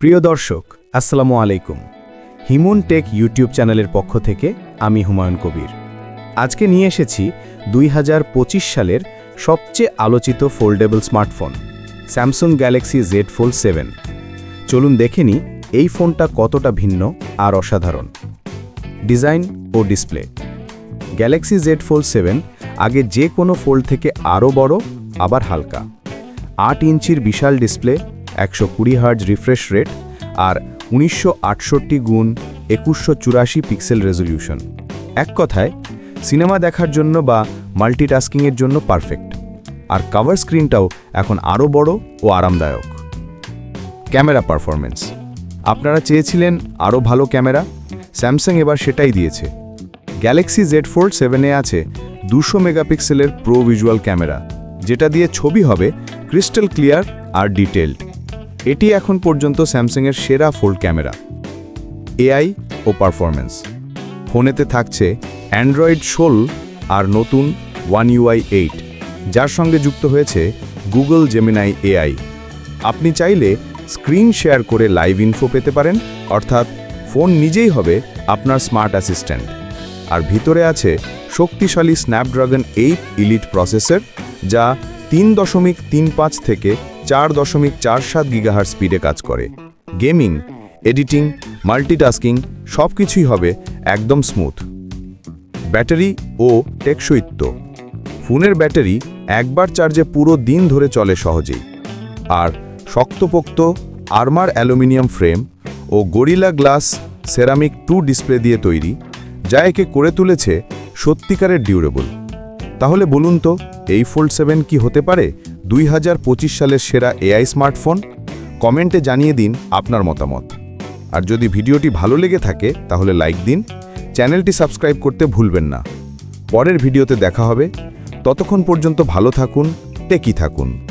প্রিয় দর্শক, আসসালামু আলাইকুম। হিমুন টেক ইউটিউব চ্যানেলের পক্ষ থেকে আমি হুমায়ুন কবির। আজকে নিয়ে এসেছি দুই হাজার পঁচিশ সালের সবচেয়ে আলোচিত foldable smartphone, Samsung Galaxy Z Fold seven. চলুন দেখে নিই এই ফোনটা কতটা ভিন্ন আর অসাধারণ। ডিজাইন ও display. Galaxy Z Fold seven আগে যে কোনো ফোল্ড থেকে আরও বড়, আবার হালকা। আট ইঞ্চির বিশাল ডিসপ্লে একশো কুড়ি হার্জ রিফ্রেশ রেট আর উনিশশো আটষট্টি গুণ একুশশো চুরাশি পিক্সেল রেজলিউশন এক কথায় সিনেমা দেখার জন্য বা মাল্টিটাস্কিংয়ের জন্য পারফেক্ট আর কভার স্ক্রিনটাও এখন আরও বড় ও আরামদায়ক। ক্যামেরা পারফরমেন্স আপনারা চেয়েছিলেন আরও ভালো ক্যামেরা। স্যামসাং এবার সেটাই দিয়েছে। গ্যালাক্সি জেড ফোল্ড সেভেনে আছে দুশো মেগাপিক্সেলের প্রো ভিজুয়াল ক্যামেরা। যেটা দিয়ে ছবি হবে ক্রিস্টাল ক্লিয়ার আর ডিটেলড এটি এখন পর্যন্ত স্যামসাংয়ের সেরা ফোল্ড ক্যামেরা এআই ও পারফরমেন্স ফোনেতে থাকছে অ্যান্ড্রয়েড ষোল আর নতুন ওয়ান ইউআই এইট যার সঙ্গে যুক্ত হয়েছে গুগল জেমিনাই এআই আপনি চাইলে স্ক্রিন শেয়ার করে লাইভ ইনফো পেতে পারেন, অর্থাৎ ফোন নিজেই হবে আপনার স্মার্ট অ্যাসিস্ট্যান্ট আর ভিতরে আছে শক্তিশালী স্ন্যাপড্রাগন এইট ইলিট প্রসেসর যা তিন দশমিক তিন পাঁচ থেকে চার দশমিক চার সাত গিগাহার স্পিডে কাজ করে। গেমিং, এডিটিং, মাল্টিটাস্কিং সব কিছুই হবে একদম স্মুথ। ব্যাটারি ও টেকসইত্ব। ফোনের ব্যাটারি একবার চার্জে পুরো দিন ধরে চলে সহজেই। আর শক্তপোক্ত আর্মার অ্যালুমিনিয়াম ফ্রেম ও Gorilla Glass ceramic two display দিয়ে তৈরি, যা একে করে তুলেছে সত্যিকারের ডিউরেবল। তাহলে বলুন তো, এই ফোল্ড সেভেন কি হতে পারে? দুই হাজার পঁচিশ সালের সেরা এআই স্মার্টফোন কমেন্টে জানিয়ে দিন আপনার মতামত। আর যদি ভিডিওটি ভালো লেগে থাকে, তাহলে লাইক দিন। চ্যানেলটি সাবস্ক্রাইব করতে ভুলবেন না। পরের ভিডিওতে দেখা হবে। ততক্ষণ পর্যন্ত ভালো থাকুন টেকি থাকুন।